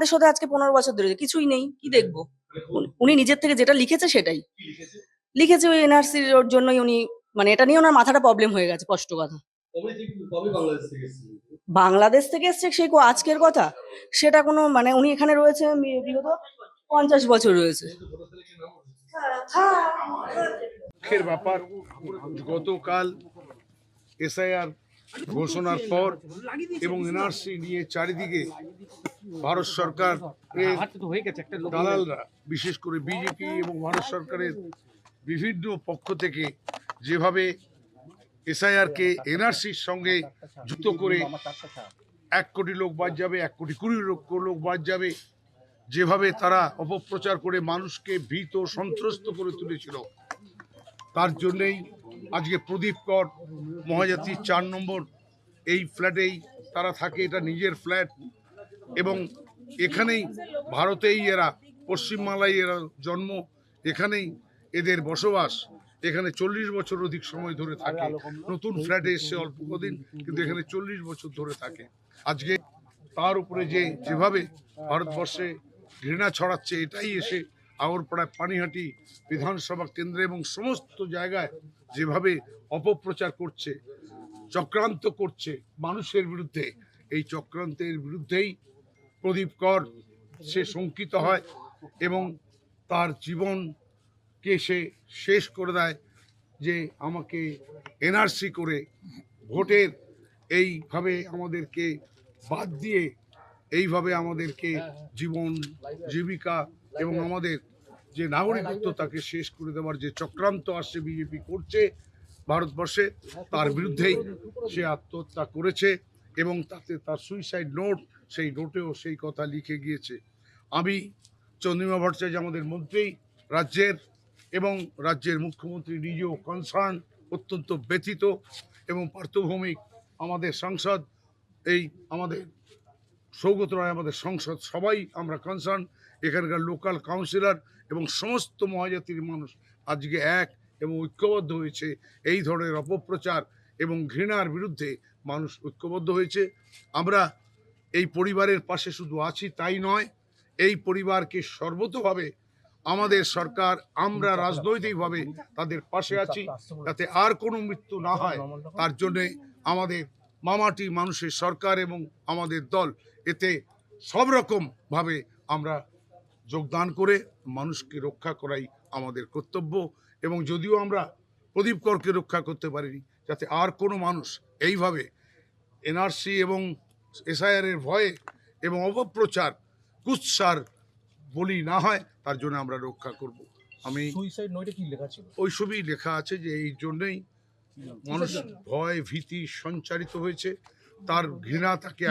আমাদের সাথে আজকে পনেরো বছর ধরে, কিছুই নেই, কি দেখব? উনি- নিজের থেকে যেটা লিখেছে সেটাই। লিখেছে ওই এনআরসির জন্যই উনি মানে এটা নিয়ে ওনার মাথাটা প্রবলেম হয়ে গেছে স্পষ্ট কথা। বাংলাদেশ থেকে এসছে সেই আজকের কথা? সেটা কোনো মানে উনি এখানে রয়েছে, বিগত পঞ্চাশ বছর রয়েছে। দুঃখের ব্যাপার, গতকাল এসআইআর ঘোষণার পর এবং এনআরসি নিয়ে চারিদিকে ভারত সরকার দালালরা বিশেষ করে বিজেপি এবং ভারত সরকারের বিভিন্ন পক্ষ থেকে যেভাবে এসআইআরকে এনআরসির সঙ্গে যুক্ত করে এক কোটি লোক বাদ যাবে এক কোটি কুড়ি লক্ষ লোক বাদ যাবে যেভাবে তারা অপপ্রচার করে মানুষকে ভীত সন্ত্রস্ত করে তুলেছিল তার জন্যেই আজকে প্রদীপ কর মহাজাতির চার নম্বর এই ফ্ল্যাটেই তারা থাকে এটা নিজের ফ্ল্যাট। এবং এখানেই ভারতেই এরা পশ্চিমবাংলায় এরা জন্ম, এখানেই এদের বসবাস। এখানে চল্লিশ বছর অধিক সময় ধরে থাকে। নতুন ফ্ল্যাটে এসছে অল্প কদিন, কিন্তু এখানে চল্লিশ বছর ধরে থাকে। আজকে তার উপরে যে, যেভাবে ভারতবর্ষে ঘৃণা ছড়াচ্ছে, এটাই এসে আগরপাড়ায় পানিহাটি বিধানসভা কেন্দ্রে এবং সমস্ত জায়গায় যেভাবে অপপ্রচার করছে, চক্রান্ত করছে মানুষের বিরুদ্ধে, এই চক্রান্তের বিরুদ্ধেই প্রদীপ কর, সে শঙ্কিত হয় এবং তার জীবনকে সে শেষ করে দেয় যে আমাকে এনআরসি করে ভোটের এইভাবে আমাদেরকে বাদ দিয়ে, এইভাবে আমাদেরকে জীবন, জীবিকা এবং আমাদের যে নাগরিকত্ব তাকে শেষ করে দেওয়ার যে চক্রান্ত আসছে বিজেপি করছে ভারতবর্ষে, তার বিরুদ্ধেই সে আত্মহত্যা করেছে। এবং তাতে তার সুইসাইড নোট সেই নোটেও সেই কথা লিখে গিয়েছে। আমি চন্দ্রিমা ভট্টাচার্য আমাদের মন্ত্রী, রাজ্যের এবং রাজ্যের মুখ্যমন্ত্রী নিজেও কনসার্ন অত্যন্ত ব্যথিত এবং পার্থভৌমিক আমাদের সংসদ, এই আমাদের সৌগত রায় আমাদের সংসদ, সবাই আমরা কনসার্ন এখানকার লোকাল কাউন্সিলর এবং সমস্ত মহাজাতির মানুষ আজকে এক এবং ঐক্যবদ্ধ হয়েছে। এই ধরনের অপপ্রচার এবং ঘৃণার বিরুদ্ধে মানুষ ঐক্যবদ্ধ হয়েছে। আমরা এই পরিবারের পাশে শুধু আছি তাই নয়, এই পরিবারকে সর্বতভাবে আমাদের সরকার, আমরা রাজনৈতিকভাবে তাদের পাশে আছি যাতে আর কোনো মৃত্যু না হয়। তার জন্যে আমাদের মামাটি মানুষের সরকার এবং আমাদের দল, এতে সব রকমভাবে আমরা যোগদান করে মানুষকে রক্ষা করাই আমাদের কর্তব্য এবং যদিও আমরা প্রদীপ করকে রক্ষা করতে পারিনি যাতে আর কোনো মানুষ এইভাবে এনআরসি এবং এসআইআরের ভয়ে এবং অপপ্রচার কুৎসার বলি না হয় তার জন্য আমরা রক্ষা করব। আমি সুইসাইড নোটে কি লেখা ওই সবই লেখা আছে যে এই জন্যই মানুষ ভয় ভীতি সঞ্চারিত হয়েছে। তার ঘৃণা তাকে।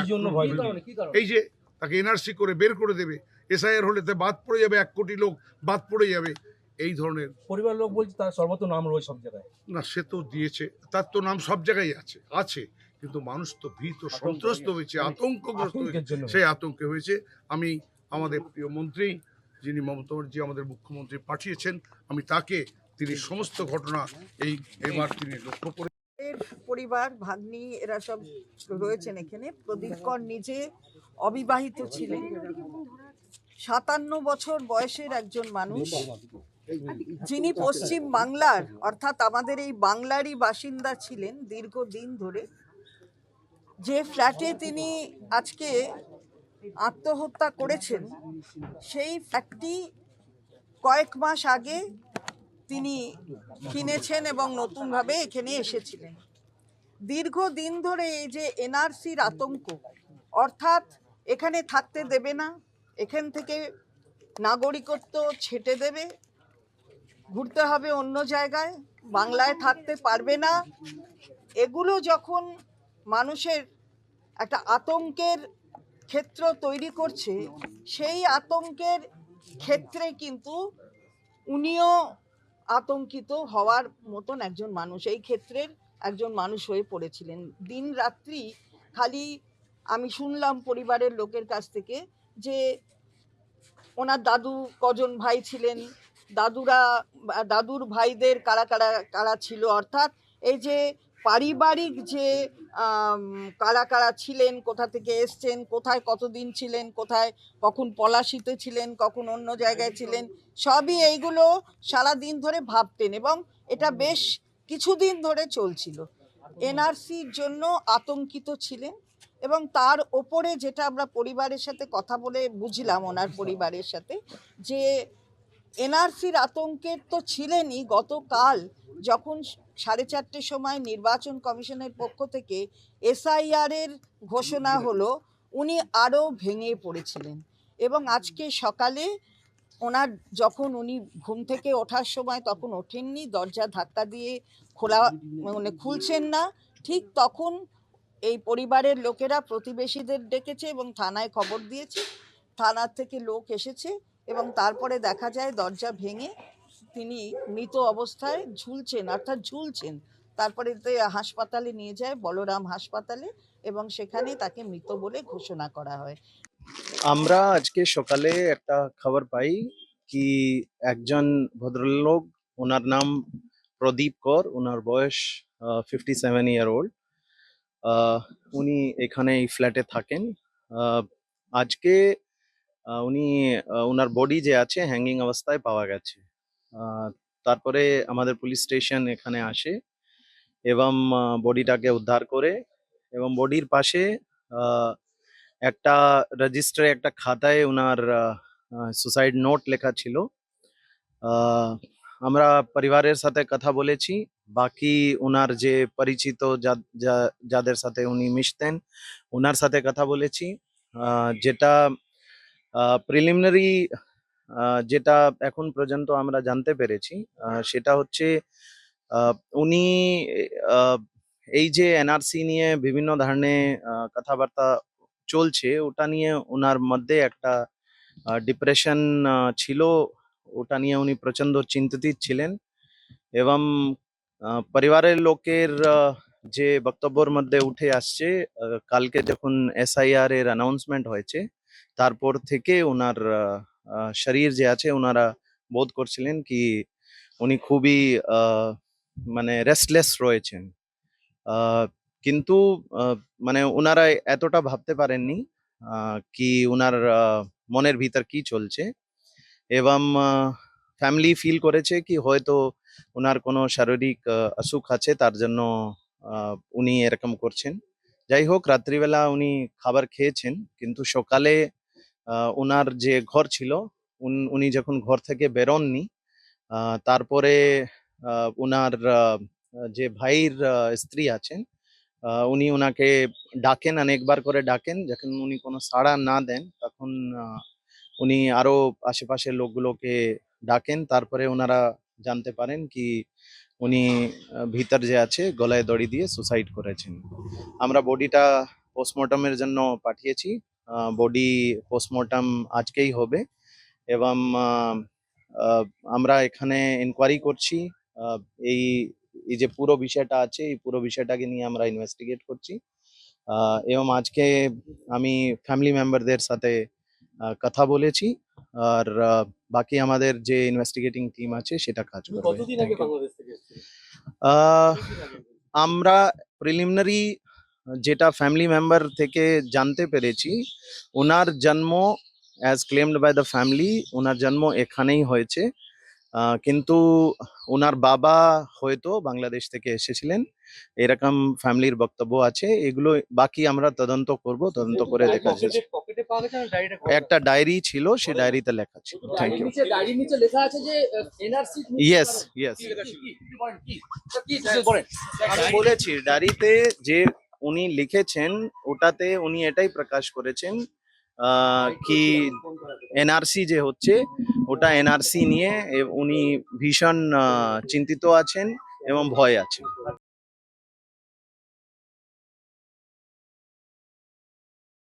এই যে তাকে এনআরসি করে বের করে দেবে। এসআইআর হলে তে বাদ পড়ে যাবে এক কোটি লোক বাদ পড়ে যাবে। এই ধরনের পরিবার লোক বলছে তার সর্বত নাম রয়েছে সব জায়গায়। না সে তো দিয়েছে তার তো নাম সব জায়গায় আছে আছে। কিন্তু মানুষ তো ভীত সন্ত্রস্ত হয়েছে আতঙ্কগ্রস্ত আতঙ্কের হয়েছে জন্য। সেই আতঙ্কে হয়েছে। আমি আমাদের প্রিয় মন্ত্রী যিনি মমতা ব্যানার্জি আমাদের মুখ্যমন্ত্রী পাঠিয়েছেন আমি তাকে তিনি সমস্ত ঘটনা এই এবার তিনি লক্ষ্য করে পরিবার ভাগ্নি এরা সব রয়েছেন এখানে। প্রদীপ কর নিজে অবিবাহিত ছিলেন। সাতান্ন বছর বয়সের একজন মানুষ। যিনি পশ্চিম বাংলার, অর্থাৎ আমাদের এই বাংলারই বাসিন্দা ছিলেন দীর্ঘদিন ধরে, যে ফ্ল্যাটে তিনি আজকে আত্মহত্যা করেছেন, সেই ফ্ল্যাটটি কয়েক মাস আগে তিনি কিনেছেন এবং নতুনভাবে এখানে এসেছিলেন। দীর্ঘদিন ধরে এই যে এনআরসির আতঙ্ক, অর্থাৎ এখানে থাকতে দেবে না, এখান থেকে নাগরিকত্ব ছেটে দেবে ঘুরতে হবে অন্য জায়গায়, বাংলায় থাকতে পারবে না। এগুলো যখন মানুষের একটা আতঙ্কের ক্ষেত্র তৈরি করছে, সেই আতঙ্কের ক্ষেত্রে কিন্তু উনিও আতঙ্কিত হওয়ার মতন একজন মানুষ, এই ক্ষেত্রের একজন মানুষ হয়ে পড়েছিলেন। দিন রাত্রি খালি আমি শুনলাম পরিবারের লোকের কাছ থেকে যে ওনার দাদু কজন ভাই ছিলেন দাদুরা, দাদুর ভাইদের কারা কারা কারা ছিল? অর্থাৎ এই যে পারিবারিক যে কারা কারা ছিলেন, কোথা থেকে এসছেন, কোথায় কতদিন ছিলেন, কোথায় কখন পলাশিতে ছিলেন, কখন অন্য জায়গায় ছিলেন, সবই এইগুলো সারা দিন ধরে ভাবতেন এবং এটা বেশ কিছুদিন ধরে চলছিল। এনআরসির জন্য আতঙ্কিত ছিলেন এবং তার ওপরে যেটা আমরা পরিবারের সাথে কথা বলে বুঝলাম, ওনার পরিবারের সাথে, যে এনআরসির আতঙ্কের তো ছিলেনই গতকাল যখন সাড়ে চারটের সময় নির্বাচন কমিশনের পক্ষ থেকে এসআইআর এর ঘোষণা হলো, উনি আরও ভেঙে পড়েছিলেন। এবং আজকে সকালে ওনার যখন উনি ঘুম থেকে ওঠার সময় তখন ওঠেননি, দরজা ধাক্কা দিয়ে খোলা মানে খুলছেন না, ঠিক তখন এই পরিবারের লোকেরা প্রতিবেশীদের ডেকেছে এবং থানায় খবর দিয়েছে। থানার থেকে লোক এসেছে এবং তারপরে দেখা যায় দরজা ভেঙে তিনি মৃত অবস্থায় ঝুলছেন, অর্থাৎ ঝুলছেন। তারপরে হাসপাতালে নিয়ে যায় বলরাম হাসপাতালে এবং সেখানে তাকে মৃত বলে ঘোষণা করা হয়। আমরা আজকে সকালে একটা খবর পাই কি একজন ভদ্রলোক, ওনার নাম প্রদীপ কর, ওনার বয়স ফিফটি সেভেন ইয়ার ওল্ড উনি এখানে এই ফ্ল্যাটে থাকেন। আজকে উনি ওনার বডি যে আছে হ্যাঙ্গিং অবস্থায় পাওয়া গেছে। তারপরে আমাদের পুলিশ স্টেশন এখানে আসে এবং বডিটাকে উদ্ধার করে এবং বডির পাশে একটা রেজিস্টারে একটা খাতায় ওনার সুসাইড নোট লেখা ছিল। আমরা পরিবারের সাথে কথা বলেছি, বাকি ওনার যে পরিচিত যাদের সাথে উনি মিশতেন ওনার সাথে কথা বলেছি। যেটা প্রিলিমিনারি যেটা এখন পর্যন্ত আমরা জানতে পেরেছি সেটা হচ্ছে উনি এই যে এনআরসি নিয়ে বিভিন্ন ধরনের কথাবার্তা চলছে, ওটা নিয়ে ওনার মধ্যে একটা ডিপ্রেশন ছিল, ওটা নিয়ে উনি প্রচণ্ড চিন্তিত ছিলেন এবং পরিবারের লোকের যে বক্তব্যর মধ্যে উঠে আসছে কালকে যখন এসআইআর এর অ্যানাউন্সমেন্ট হয়েছে তারপর থেকে ওনার শরীর যে আছে ওনারা বোধ করছিলেন কি উনি খুবই মানে রেস্টলেস রয়েছেন। কিন্তু মানে ওনারা এতটা ভাবতে পারেননি কি ওনার মনের ভিতর কি চলছে। এবং ফ্যামিলি ফিল করেছে কি হয়তো ওনার কোনো শারীরিক অসুখ আছে তার জন্য উনি এরকম করছেন। যাই হোক, রাত্রিবেলা উনি খাবার খেয়েছেন, কিন্তু সকালে ওনার যে ঘর ছিল, উন- যখন ঘর থেকে বেরোননি তারপরে ওনার যে ভাইয়ের স্ত্রী আছেন উনি ওনাকে ডাকেন, অনেকবার করে ডাকেন, যখন উনি কোনো সাড়া না দেন, তখন উনি আরও আশেপাশের লোকগুলোকে ডাকেন, তারপরে ওনারা জানতে পারেন কি উনি ভিতর যে আছে, গলায় দড়ি দিয়ে সুসাইড করেছেন। আমরা বডিটা পোস্টমর্টমের জন্য পাঠিয়েছি। বডি পোস্টমর্টম আজকেই হবে এবং আমরা এখানে ইনকোয়ারি করছি এই এই যে পুরো বিষয়টা আছে এই পুরো বিষয়টাকে নিয়ে আমরা ইনভেস্টিগেট করছি। এবং আজকে আমি ফ্যামিলি মেম্বারদের সাথে কথা বলেছি আর বাকি আমাদের যে ইনভেস্টিগেটিং টিম আছে সেটা কাজ করবে। আমরা প্রিলিমিনারি যেটা ফ্যামিলি মেম্বার থেকে জানতে পেরেছি ওনার জন্ম as claimed by the family ওনার জন্ম এখানেই হয়েছে। কিন্তু ওনার বাবা হয়তো বাংলাদেশ থেকে এসেছিলেন এরকম ফ্যামিলির বক্তব্য আছে এগুলো বাকি আমরা তদন্ত করব তদন্ত করে দেখা যাচ্ছে। একটা ডায়েরি ছিল সে ডায়েরিতে লেখা ছিল। থ্যাংক ইউ ইয়েস ইয়েস বলেছি ডায়েরিতে যে উনি লিখেছেন, ওটাতে উনি এটাই প্রকাশ করেছেন কি এনআরসি যে হচ্ছে, ওটা এনআরসি নিয়ে উনি ভীষণ চিন্তিত আছেন এবং ভয় আছেন।